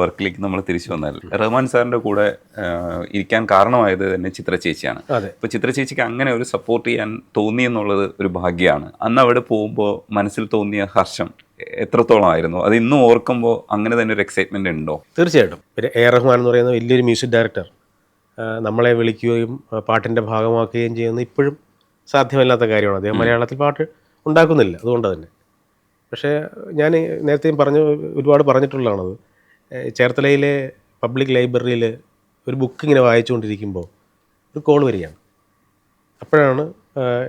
വർക്കിലേക്ക് നമ്മൾ തിരിച്ചു വന്നാൽ റഹ്മാൻ സാറിന്റെ കൂടെ ഇരിക്കാൻ കാരണമായത് തന്നെ ചിത്ര ചേച്ചിയാണ്. ഇപ്പൊ ചിത്ര ചേച്ചിക്ക് അങ്ങനെ ഒരു സപ്പോർട്ട് ചെയ്യാൻ തോന്നി എന്നുള്ളത് ഒരു ഭാഗ്യമാണ്. അന്ന് അവിടെ പോകുമ്പോൾ മനസ്സിൽ തോന്നിയ ഹർഷം എത്രത്തോളം ആയിരുന്നു? അത് ഇന്നും ഓർക്കുമ്പോൾ അങ്ങനെ തന്നെ ഒരു എക്സൈറ്റ്മെന്റ് ഉണ്ടോ? തീർച്ചയായിട്ടും. പിന്നെ എ റഹ്മാൻ എന്ന് പറയുന്ന വലിയൊരു മ്യൂസിക് ഡയറക്ടർ നമ്മളെ വിളിക്കുകയും പാട്ടിന്റെ പാട്ടിന്റെ ഭാഗമാക്കുകയും ചെയ്യുന്ന ഇപ്പോഴും സാധ്യമല്ലാത്ത കാര്യമാണ്. അദ്ദേഹം മലയാളത്തിൽ പാട്ട് ഉണ്ടാക്കുന്നില്ല അതുകൊണ്ട് തന്നെ പക്ഷേ ഞാൻ നേരത്തെയും പറഞ്ഞു ഒരുപാട് പറഞ്ഞിട്ടുള്ളതാണത്. ചേർത്തലയിലെ പബ്ലിക് ലൈബ്രറിയിൽ ഒരു ബുക്ക് ഇങ്ങനെ വായിച്ചുകൊണ്ടിരിക്കുമ്പോൾ ഒരു കോൾ വരികയാണ്. അപ്പോഴാണ്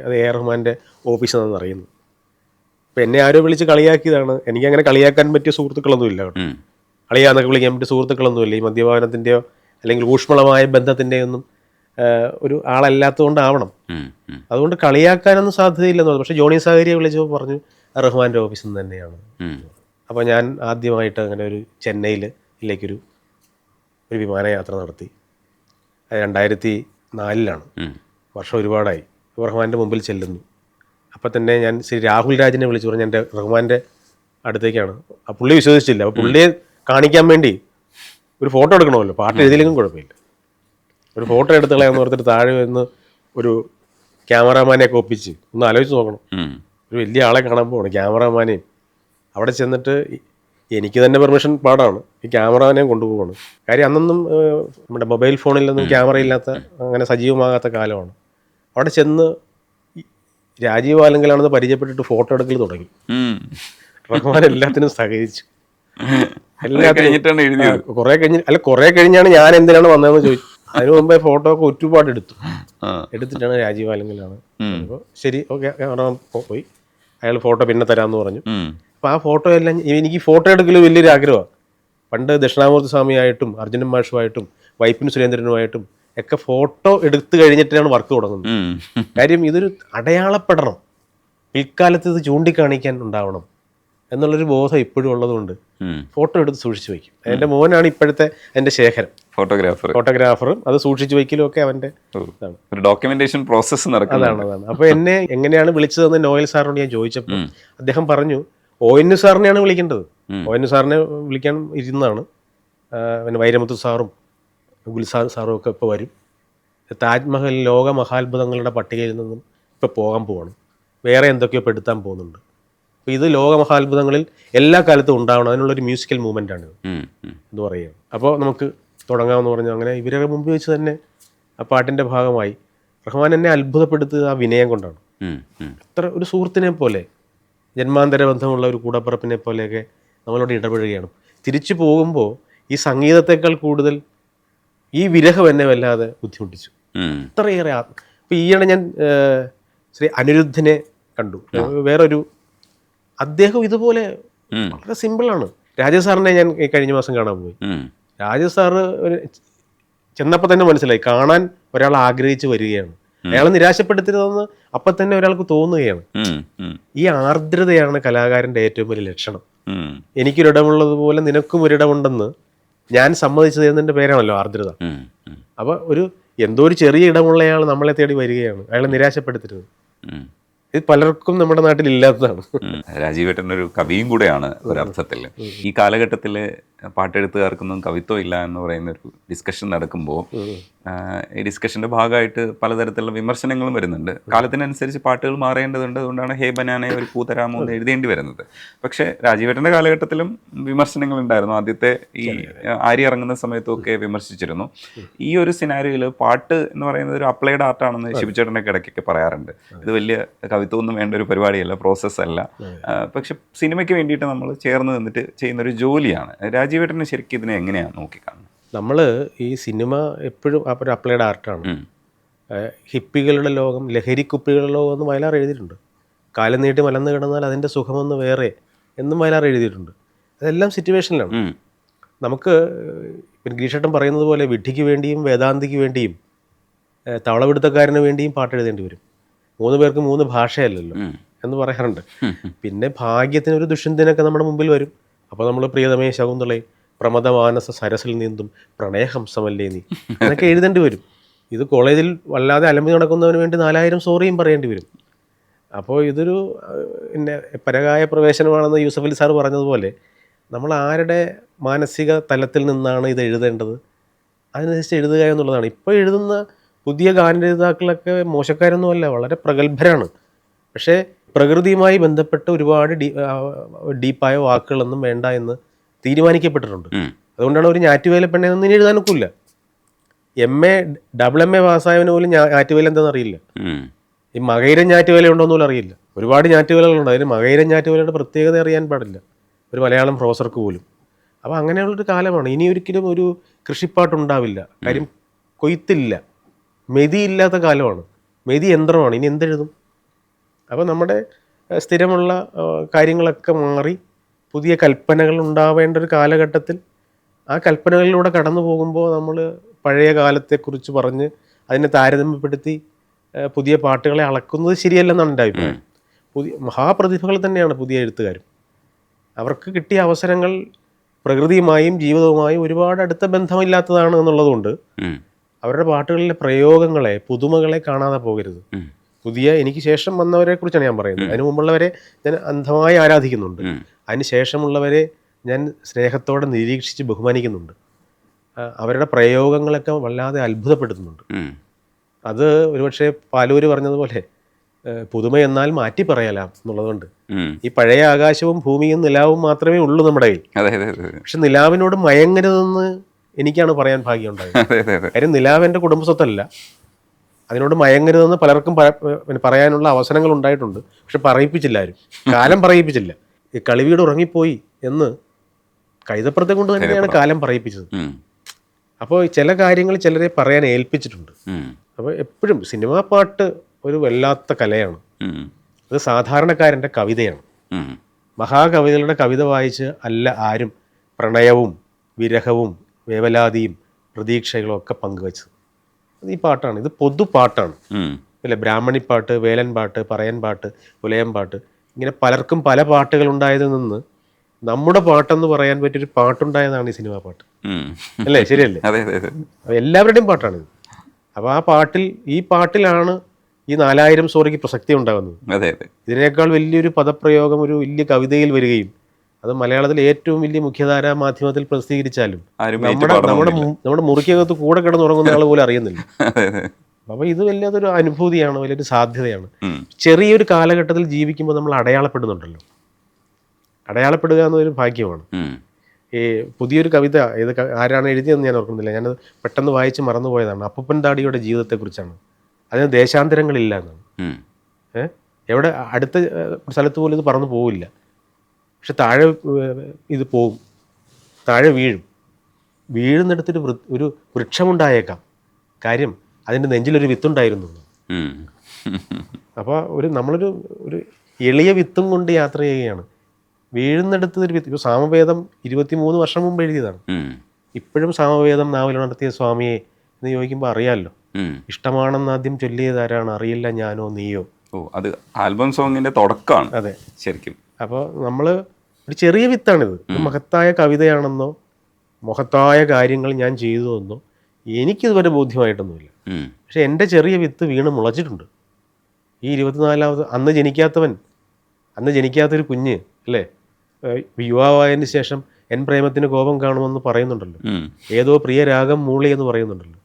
അത് എ ആർ റഹ്മാന്റെ ഓഫീസ് എന്നാണ് അറിയുന്നത്. അപ്പോൾ എന്നെ ആരോ വിളിച്ച് കളിയാക്കിയതാണ്. എനിക്കങ്ങനെ കളിയാക്കാൻ പറ്റിയ സുഹൃത്തുക്കളൊന്നുമില്ല കേട്ടോ കളിയാന്നൊക്കെ വിളിക്കാൻ പറ്റിയ സുഹൃത്തുക്കളൊന്നുമില്ല ഈ മദ്യപാനത്തിന്റെയോ അല്ലെങ്കിൽ ഊഷ്മളമായ ബന്ധത്തിന്റെയോ ഒന്നും ഒരു ആളല്ലാത്തതുകൊണ്ടാവണം. അതുകൊണ്ട് കളിയാക്കാനൊന്നും സാധ്യതയില്ലെന്ന് പറഞ്ഞു. പക്ഷേ ജോണി സാഹചര്യം വിളിച്ചപ്പോൾ പറഞ്ഞു "അത് റഹ്മാന്റെ ഓഫീസിൽ നിന്ന് തന്നെയാണ്. അപ്പോൾ ഞാൻ ആദ്യമായിട്ട് അങ്ങനെ ഒരു ചെന്നൈയിലേക്കൊരു ഒരു വിമാനയാത്ര നടത്തി. അത് രണ്ടായിരത്തി നാലിലാണ്. വർഷം ഒരുപാടായി. റഹ്മാന്റെ മുമ്പിൽ ചെല്ലുന്നു. അപ്പോൾ തന്നെ ഞാൻ ശ്രീ രാഹുൽ രാജിനെ വിളിച്ചു. പറഞ്ഞു എന്റെ റഹ്മാന്റെ അടുത്തേക്കാണ്. ആ പുള്ളി വിശ്വസിച്ചില്ല. അപ്പോൾ പുള്ളിയെ കാണിക്കാൻ വേണ്ടി ഒരു ഫോട്ടോ എടുക്കണമല്ലോ. പാട്ട് എഴുതിയില്ലെങ്കിലും കുഴപ്പമില്ല. ഒരു ഫോട്ടോ എടുത്തുകളയാന്ന് ഓർത്തിട്ട് താഴെ നിന്ന് ഒരു ക്യാമറാമാനെയൊക്കെ ഒപ്പിച്ച് ഒന്ന് ആലോചിച്ച് നോക്കണം. ഒരു വലിയ ആളെ കാണാൻ പോകണം ക്യാമറാമാനെയും അവിടെ ചെന്നിട്ട് എനിക്ക് തന്നെ പെർമിഷൻ പാടാണ്. ഈ ക്യാമറ തന്നെ കൊണ്ടുപോകണം കാര്യം അന്നൊന്നും നമ്മുടെ മൊബൈൽ ഫോണിലൊന്നും ക്യാമറ ഇല്ലാത്ത അങ്ങനെ സജീവമാകാത്ത കാലമാണ്. അവിടെ ചെന്ന് രാജീവ് ആലങ്കലാണെന്ന് പരിചയപ്പെട്ടിട്ട് ഫോട്ടോ എടുക്കൽ തുടങ്ങി. റഹ്മാൻ എല്ലാത്തിനും സഹകരിച്ചു. എല്ലാത്തിനും കുറെ കഴിഞ്ഞ് അല്ല കുറെ കഴിഞ്ഞാണ് ഞാൻ എന്തിനാണ് വന്നതെന്ന് ചോദിച്ചു അതിനു മുമ്പേ ഫോട്ടോ ഒക്കെ ഒരുപാട് എടുത്തു. എടുത്തിട്ടാണ് രാജീവ് ആലങ്കലാണ്. അപ്പോൾ ശരി ഓക്കെ പോയി. അയാൾ ഫോട്ടോ പിന്നെ തരാമെന്ന് പറഞ്ഞു. അപ്പോൾ ആ ഫോട്ടോ എല്ലാം എനിക്ക് ഫോട്ടോ എടുക്കൽ വലിയൊരു ആഗ്രഹമാണ്. പണ്ട് ദക്ഷിണാമൂർത്തി സ്വാമിയായിട്ടും അർജുനൻ മാഷുമായിട്ടും വൈപ്പിൻ സുരേന്ദ്രനുമായിട്ടും ഒക്കെ ഫോട്ടോ എടുത്തു കഴിഞ്ഞിട്ടാണ് വർക്ക് തുടങ്ങുന്നത്. കാര്യം ഇതൊരു അടയാളപ്പെടണം. പിൽക്കാലത്ത് ഇത് ചൂണ്ടിക്കാണിക്കാൻ ഉണ്ടാവണം എന്നുള്ളൊരു ബോധം ഇപ്പോഴും ഉള്ളതുകൊണ്ട് ഫോട്ടോ എടുത്ത് സൂക്ഷിച്ചു വയ്ക്കും. എന്റെ മോനാണ് ഇപ്പോഴത്തെ എന്റെ ശേഖരം. ഫോട്ടോഗ്രാഫർ. ഫോട്ടോഗ്രാഫറും അത് സൂക്ഷിച്ചു വയ്ക്കലും ഒക്കെ അവന്റെ ഡോക്യുമെന്റേഷൻ പ്രോസസ്സ് നടക്കുന്നത് അതാണ് അതാണ്. അപ്പോൾ എന്നെ എങ്ങനെയാണ് വിളിച്ചതെന്ന് നോയൽ സാറിനോട് ഞാൻ ചോദിച്ചപ്പോൾ അദ്ദേഹം പറഞ്ഞു ഒ എൻ സാറിനെയാണ് വിളിക്കേണ്ടത്. ഒ എൻ സാറിനെ വിളിക്കാൻ ഇരുന്നതാണ് പിന്നെ വൈരമുത്തു സാറും ഗുൽസാർ സാറും ഒക്കെ ഇപ്പോൾ വരും. താജ്മഹൽ ലോക മഹാത്ഭുതങ്ങളുടെ പട്ടികയിൽ നിന്നും ഇപ്പോൾ പോകാൻ പോവാണ്. വേറെ എന്തൊക്കെയോ പെടുത്താൻ പോകുന്നുണ്ട്. അപ്പോൾ ഇത് ലോക മഹാത്ഭുതങ്ങളിൽ എല്ലാ കാലത്തും ഉണ്ടാവണം. അതിനുള്ളൊരു മ്യൂസിക്കൽ മൂവ്മെന്റ്. ഉം. എന്ന് പറയുക അപ്പോൾ നമുക്ക് തുടങ്ങാമെന്ന് പറഞ്ഞു. അങ്ങനെ ഇവരുടെ മുമ്പ് വെച്ച് തന്നെ ആ പാട്ടിന്റെ ഭാഗമായി റഹ്മാൻ എന്നെ അത്ഭുതപ്പെടുത്തുക ആ വിനയം കൊണ്ടാണ്. അത്ര ഒരു സുഹൃത്തിനെ പോലെ ജന്മാന്തര ബന്ധമുള്ള ഒരു കൂടപ്പറപ്പിനെ പോലെയൊക്കെ നമ്മളോട് ഇടപെടുകയാണ് തിരിച്ചു പോകുമ്പോൾ ഈ സംഗീതത്തെക്കാൾ കൂടുതൽ ഈ വിരഹം എന്നെ വല്ലാതെ ബുദ്ധിമുട്ടിച്ചു. അത്രയേറെ ഇപ്പം ഈയിടെ ഞാൻ ശ്രീ അനിരുദ്ധനെ കണ്ടു. വേറൊരു അദ്ദേഹം ഇതുപോലെ. വളരെ സിമ്പിളാണ്. രാജേഷ് സാറിനെ ഞാൻ കഴിഞ്ഞ മാസം കാണാൻ പോയി. രാജസാറ് രാജേഷ് സാറ് ഒരു ചെന്നപ്പോൾ തന്നെ മനസ്സിലായി. കാണാൻ ഒരാൾ ആഗ്രഹിച്ച് വരികയാണ്. അയാളെ നിരാശപ്പെടുത്തരുതെന്ന് അപ്പൊ തന്നെ ഒരാൾക്ക് തോന്നുകയാണ്. ഈ ആർദ്രതയാണ് കലാകാരന്റെ ഏറ്റവും വലിയ ലക്ഷണം. എനിക്കൊരിടമുള്ളതുപോലെ നിനക്കും ഒരിടമുണ്ടെന്ന് ഞാൻ സമ്മതിച്ചു തരുന്നതിന്റെ പേരാണല്ലോ ആർദ്രത. അപ്പോൾ ഒരു എന്തോ ഒരു ചെറിയ ഇടമുള്ളയാൾ നമ്മളെ തേടി വരികയാണ് അയാളെ നിരാശപ്പെടുത്തരുത്. ഇത് പലർക്കും നമ്മുടെ നാട്ടിൽ ഇല്ലാത്തതാണ് രാജീവ് രാജീവേട്ടൻ ഒരു കവിയും കൂടെയാണ് ഒരർത്ഥത്തിൽ ഈ കാലഘട്ടത്തിൽ പാട്ടെഴുത്തുകാർക്കൊന്നും കവിത്വം ഇല്ല എന്ന് പറയുന്ന ഒരു ഡിസ്കഷൻ നടക്കുമ്പോൾ ഈ ഡിസ്കഷന്റെ ഭാഗമായിട്ട് പലതരത്തിലുള്ള വിമർശനങ്ങളും വരുന്നുണ്ട്. കാലത്തിനനുസരിച്ച് പാട്ടുകൾ മാറേണ്ടതുണ്ട്. അതുകൊണ്ടാണ് ഹേ ബനാനെ ഒരു പൂതരാമോ എന്ന് എഴുതേണ്ടി വരുന്നത്. പക്ഷേ രാജീവേട്ടന്റെ കാലഘട്ടത്തിലും വിമർശനങ്ങൾ ഉണ്ടായിരുന്നു. ആദ്യത്തെ ഈ ആരി ഇറങ്ങുന്ന സമയത്തൊക്കെ വിമർശിച്ചിരുന്നു. ഈ ഒരു സിനാരിയോയിൽ പാട്ട് എന്ന് പറയുന്നത് ഒരു അപ്ലൈഡ് ആർട്ടാണെന്ന് ശിവചേട്ടനൊക്കെ ഇടയ്ക്കൊക്കെ പറയാറുണ്ട്. ഇത് വലിയ കവിത്വമൊന്നും വേണ്ട ഒരു പരിപാടിയല്ല പ്രോസസ്സല്ല അല്ല പക്ഷെ സിനിമയ്ക്ക് വേണ്ടിയിട്ട് നമ്മൾ ചേർന്ന് നിന്നിട്ട് ചെയ്യുന്ന ഒരു ജോലിയാണ് രാജീവേട്ടനെ ശരിക്കും ഇതിനെ എങ്ങനെയാണ് നോക്കിക്കാണുന്നത്? നമ്മൾ ഈ സിനിമ എപ്പോഴും ഒരു അപ്ലൈഡ് ആർട്ടാണ്. ഹിപ്പികളുടെ ലോകം ലഹരിക്കുപ്പികളുടെ ലോകം എന്ന് വയലാർ എഴുതിയിട്ടുണ്ട്. കാലം നീട്ടി മലന്ന് കിടന്നാൽ അതിന്റെ സുഖമൊന്ന് വേറെ എന്നും വയലാർ എഴുതിയിട്ടുണ്ട്. അതെല്ലാം സിറ്റുവേഷനിലാണ് നമുക്ക് പിന്നെ ഗീഷേട്ടൻ പറയുന്നത് പോലെ വിഡ്ഢിക്ക് വേണ്ടിയും വേദാന്തിക്ക് വേണ്ടിയും തവളപിടുത്തക്കാരന് വേണ്ടിയും പാട്ട് എഴുതേണ്ടി വരും. മൂന്ന് പേർക്ക് മൂന്ന് ഭാഷയല്ലല്ലോ എന്ന് പറയാറുണ്ട്. പിന്നെ ഭാഗ്യത്തിന് ഒരു ദുഷ്യന്തിനൊക്കെ നമ്മുടെ മുമ്പിൽ വരും. അപ്പോൾ നമ്മൾ പ്രിയതമേ ശകുന്തളെ പ്രമദമാനസ സരസിൽ നീന്തും പ്രണയഹംസമല്ലേ നീ? എന്നൊക്കെ എഴുതേണ്ടി വരും. ഇത് കോളേജിൽ വല്ലാതെ അലമ്പി നടക്കുന്നതിന് വേണ്ടി നാലായിരം സോറിയും പറയേണ്ടി വരും. അപ്പോൾ ഇതൊരു പിന്നെ പരകായ പ്രവേശനമാണെന്ന് യൂസഫ് അലി സാർ പറഞ്ഞതുപോലെ നമ്മൾ ആരുടെ മാനസിക തലത്തിൽ നിന്നാണ് ഇത് എഴുതേണ്ടത്? അതിനനുസരിച്ച് എഴുതുക എന്നുള്ളതാണ്. ഇപ്പോൾ എഴുതുന്ന പുതിയ ഗാനരചയിതാക്കളൊക്കെ മോശക്കാരൊന്നുമല്ല വളരെ പ്രഗത്ഭരാണ്. പക്ഷേ പ്രകൃതിയുമായി ബന്ധപ്പെട്ട് ഒരുപാട് ഡീ ഡീപ്പായ വാക്കുകളൊന്നും വേണ്ട എന്ന് തീരുമാനിക്കപ്പെട്ടിട്ടുണ്ട്. അതുകൊണ്ടാണ് ഒരു ഞാറ്റുവേല പെണ്ണെന്ന് ഇനി എഴുതാൻ ഒക്കില്ല M A double M A പാസ്സായവന് പോലും ഞാറ്റുവേല എന്താണെന്ന് അറിയില്ല. ഈ മകൈരം ഞാറ്റുവേല ഉണ്ടോ എന്ന് പോലും അറിയില്ല. ഒരുപാട് ഞാറ്റുവേലകളുണ്ട്. അതിന് മകൈരം ഞാറ്റുവേലയുടെ പ്രത്യേകത അറിയാൻ പാടില്ല. ഒരു മലയാളം പ്രൊഫസർക്ക് പോലും. അപ്പോൾ അങ്ങനെയുള്ളൊരു കാലമാണ്. ഇനി ഒരിക്കലും ഒരു കൃഷിപ്പാട്ടുണ്ടാവില്ല. കാര്യം കൊയ്ത്തില്ല. മെതിയില്ലാത്ത കാലമാണ്. മെതി യന്ത്രമാണ്. ഇനി എന്തെഴുതും? അപ്പോൾ നമ്മുടെ സ്ഥിരമുള്ള കാര്യങ്ങളൊക്കെ മാറി പുതിയ കൽപ്പനകൾ ഉണ്ടാവേണ്ട ഒരു കാലഘട്ടത്തിൽ ആ കൽപ്പനകളിലൂടെ കടന്നു പോകുമ്പോൾ നമ്മൾ പഴയ കാലത്തെക്കുറിച്ച് പറഞ്ഞ് അതിനെ താരതമ്യപ്പെടുത്തി പുതിയ പാട്ടുകളെ അളക്കുന്നത് ശരിയല്ലെന്നാണ് എന്റെ അഭിപ്രായം. പുതിയ മഹാപ്രതിഭകൾ തന്നെയാണ് പുതിയ എഴുത്തുകാരും. അവർക്ക് കിട്ടിയ അവസരങ്ങൾ പ്രകൃതിയുമായും ജീവിതവുമായും ഒരുപാട് അടുത്ത ബന്ധമില്ലാത്തതാണ് എന്നുള്ളതുകൊണ്ട്. അവരുടെ പാട്ടുകളിലെ പ്രയോഗങ്ങളെ പുതുമകളെ കാണാതെ പോകരുത്. പുതിയ എനിക്ക് ശേഷം വന്നവരെ കുറിച്ചാണ് ഞാൻ പറയുന്നത്. അതിന് മുമ്പുള്ളവരെ ഞാൻ അന്ധമായി ആരാധിക്കുന്നുണ്ട്. അതിന് ശേഷമുള്ളവരെ ഞാൻ സ്നേഹത്തോടെ നിരീക്ഷിച്ച് ബഹുമാനിക്കുന്നുണ്ട്. അവരുടെ പ്രയോഗങ്ങളൊക്കെ വല്ലാതെ അത്ഭുതപ്പെടുത്തുന്നുണ്ട്. അത് ഒരുപക്ഷെ പാലൂര് പറഞ്ഞതുപോലെ പുതുമ എന്നാൽ മാറ്റി പറയലാം എന്നുള്ളതുകൊണ്ട്. ഈ പഴയ ആകാശവും ഭൂമിയും നിലാവും മാത്രമേ ഉള്ളൂ നമ്മുടെ കയ്യിൽ. പക്ഷെ നിലാവിനോട് മയങ്ങരുതെന്ന് എനിക്കാണ് പറയാൻ ഭാഗ്യമുണ്ടായത്. ഉണ്ടായത് കാര്യം നിലാവിന്റെ കുടുംബസ്വത്തല്ല. അതിനോട് മയങ്ങരുതെന്ന് പലർക്കും പറയാനുള്ള അവസരങ്ങൾ ഉണ്ടായിട്ടുണ്ട്. പക്ഷെ പറയിപ്പിച്ചില്ല ആരും. കാലം പറയിപ്പിച്ചില്ല. ഈ കളിവീട് ഉറങ്ങിപ്പോയി എന്ന് കൈതപ്പുറത്തെ കൊണ്ട് തന്നെയാണ് കാലം പറയിപ്പിച്ചത്. അപ്പോൾ ചില കാര്യങ്ങൾ ചിലരെ പറയാൻ ഏൽപ്പിച്ചിട്ടുണ്ട്. അപ്പോൾ എപ്പോഴും സിനിമാ പാട്ട് ഒരു വല്ലാത്ത കലയാണ്. അത് സാധാരണക്കാരന്റെ കവിതയാണ്. മഹാകവിതകളുടെ മഹാകവികളുടെ കവിത വായിച്ച് അല്ല ആരും പ്രണയവും വിരഹവും വേവലാതിയും പ്രതീക്ഷകളും ഒക്കെ പങ്കുവച്ചത്. അത് ഈ പാട്ടാണ്. ഇത് പൊതു പാട്ടാണ്. അല്ലെ? ബ്രാഹ്മണി പാട്ട് വേലൻ പാട്ട് പറയൻ പാട്ട് പുലയൻ പാട്ട് ഇങ്ങനെ പലർക്കും പല പാട്ടുകൾ ഉണ്ടായതിൽ നിന്ന് നമ്മുടെ പാട്ടെന്ന് പറയാൻ പറ്റിയൊരു പാട്ടുണ്ടായതാണ് ഈ സിനിമാ പാട്ട്. അല്ലേ? ശരിയല്ലേ? എല്ലാവരുടെയും പാട്ടാണിത്. അപ്പോൾ ആ പാട്ടിൽ ഈ പാട്ടിലാണ് ഈ നാലായിരം സോറിക്ക് പ്രസക്തി ഉണ്ടാകുന്നത്. ഇതിനേക്കാൾ വലിയൊരു പദപ്രയോഗം ഒരു വലിയ കവിതയിൽ വരികയും അത് മലയാളത്തിൽ ഏറ്റവും വലിയ മുഖ്യധാരാ മാധ്യമത്തിൽ പ്രസിദ്ധീകരിച്ചാലും നമ്മുടെ നമ്മുടെ മുറുക്കിയകത്ത് നമ്മുടെ മുറിക്കകത്ത് കൂടെ കിടന്നുറങ്ങുന്ന ആൾ പോലും അറിയുന്നില്ല. അപ്പോൾ ഇത് വലിയതൊരു അനുഭൂതിയാണ് വലിയൊരു സാധ്യതയാണ്. ചെറിയൊരു കാലഘട്ടത്തിൽ ജീവിക്കുമ്പോൾ നമ്മൾ അടയാളപ്പെടുന്നുണ്ടല്ലോ. അടയാളപ്പെടുക എന്നൊരു ഭാഗ്യമാണ്. ഈ പുതിയൊരു കവിത ഏത് ആരാണ് എഴുതിയതെന്ന് ഞാൻ ഓർക്കുന്നില്ല. ഞാനത് പെട്ടെന്ന് വായിച്ച് മറന്നുപോയതാണ്. അപ്പൂപ്പൻ താടിയുടെ ജീവിതത്തെക്കുറിച്ചാണ്. അതിന് ദേശാന്തരങ്ങളില്ല എന്നാണ്. ഏഹ് എവിടെ അടുത്ത സ്ഥലത്ത് പോലും ഇത് പറന്നു പോവില്ല. പക്ഷെ താഴെ ഇത് പോവും. താഴെ വീഴും. വീഴുന്നിടത്തൊരു ഒരു വൃക്ഷമുണ്ടായേക്കാം. കാര്യം അതിന്റെ നെഞ്ചിലൊരു വിത്തുണ്ടായിരുന്നു. അപ്പോൾ ഒരു നമ്മളൊരു ഒരു എളിയ വിത്തും കൊണ്ട് യാത്ര ചെയ്യുകയാണ്. വീഴുന്നിടത്ത് ഒരു വിത്ത് ഇപ്പോൾ സാമവേദം ഇരുപത്തിമൂന്ന് വർഷം മുമ്പ് എഴുതിയതാണ്. ഇപ്പോഴും സാമവേദം നാവിൽ നടത്തിയ സ്വാമിയെ എന്ന് ചോദിക്കുമ്പോൾ അറിയാമല്ലോ ഇഷ്ടമാണെന്ന് ആദ്യം ചൊല്ലിയതാരാണ് അറിയില്ല ഞാനോ നീയോ? ഓ അത് ആൽബം സോങ്ങിന്റെ തുടക്കമാണ് അതെ. ശരിക്കും. അപ്പോൾ നമ്മൾ ഒരു ചെറിയ വിത്താണിത്. മഹത്തായ കവിതയാണെന്നോ മഹത്തായ കാര്യങ്ങൾ ഞാൻ ചെയ്തു എന്നോ എനിക്കിതുവരെ ബോധ്യമായിട്ടൊന്നുമില്ല. പക്ഷെ എന്റെ ചെറിയ വിത്ത് വീണ് മുളച്ചിട്ടുണ്ട്. ഈ ഇരുപത്തിനാലാമത് അന്ന് ജനിക്കാത്തവൻ അന്ന് ജനിക്കാത്തൊരു കുഞ്ഞ് അല്ലേ? യുവാവായതിനു ശേഷം എൻ പ്രേമത്തിന് കോപം കാണുമെന്ന് പറയുന്നുണ്ടല്ലോ. ഏതോ പ്രിയ രാഗം മൂളി എന്ന് പറയുന്നുണ്ടല്ലോ.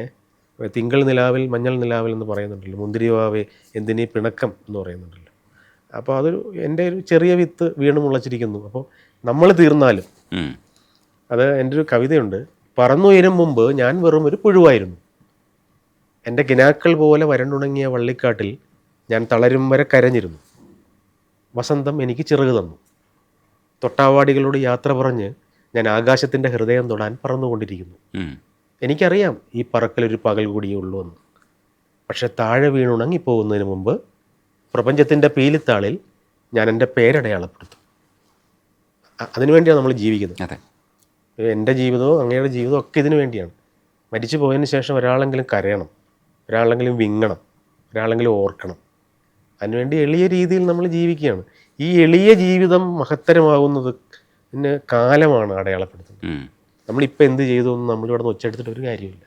ഏഹ് തിങ്കൾ നിലാവിൽ മഞ്ഞൾ നിലാവിൽ എന്ന് പറയുന്നുണ്ടല്ലോ. മുന്തിരിവാവേ എന്തിനീ പിണക്കം എന്ന് പറയുന്നുണ്ടല്ലോ. അപ്പോൾ അതൊരു എന്റെ ഒരു ചെറിയ വിത്ത് വീണ് മുളച്ചിരിക്കുന്നു. അപ്പോൾ നമ്മൾ തീർന്നാലും അത് എന്റെ ഒരു കവിതയുണ്ട്. പറന്നുയരും മുമ്പ് ഞാൻ വെറും ഒരു പുഴുവായിരുന്നു. എന്റെ കിനാക്കൾ പോലെ വരണ്ടുണങ്ങിയ വള്ളിക്കാട്ടിൽ ഞാൻ തളരും വരെ കരഞ്ഞിരുന്നു. വസന്തം എനിക്ക് ചിറക് തന്നു. തൊട്ടാവാടികളോട് യാത്ര പറഞ്ഞ് ഞാൻ ആകാശത്തിന്റെ ഹൃദയം തൊടാൻ പറന്നുകൊണ്ടിരിക്കുന്നു. എനിക്കറിയാം ഈ പറക്കലൊരു പകൽ കൂടിയേ ഉള്ളൂ എന്ന് പക്ഷെ താഴെ വീണുണങ്ങിപ്പോകുന്നതിന് മുമ്പ് പ്രപഞ്ചത്തിന്റെ പീലിത്താളിൽ ഞാൻ എന്റെ പേരടയാളപ്പെടുത്തും. അതിനു അതിനുവേണ്ടിയാണ് നമ്മൾ ജീവിക്കുന്നത്. അതെ. എന്റെ ജീവിതവും അങ്ങയുടെ ജീവിതവും ഒക്കെ ഇതിനു വേണ്ടിയാണ്. മരിച്ചു പോയതിന് ശേഷം ഒരാളെങ്കിലും കരയണം. ഒരാളെങ്കിലും വിങ്ങണം. ഒരാളെങ്കിലും ഓർക്കണം. അതിനുവേണ്ടി എളിയ രീതിയിൽ നമ്മൾ ജീവിക്കുകയാണ്. ഈ എളിയ ജീവിതം മഹത്തരമാകുന്നത് പിന്നെ കാലമാണ് അടയാളപ്പെടുത്തുന്നത്. നമ്മളിപ്പോൾ എന്ത് ചെയ്തു എന്ന് നമ്മളിവിടെ നിന്ന് ഒച്ചെടുത്തിട്ട് ഒരു കാര്യമില്ല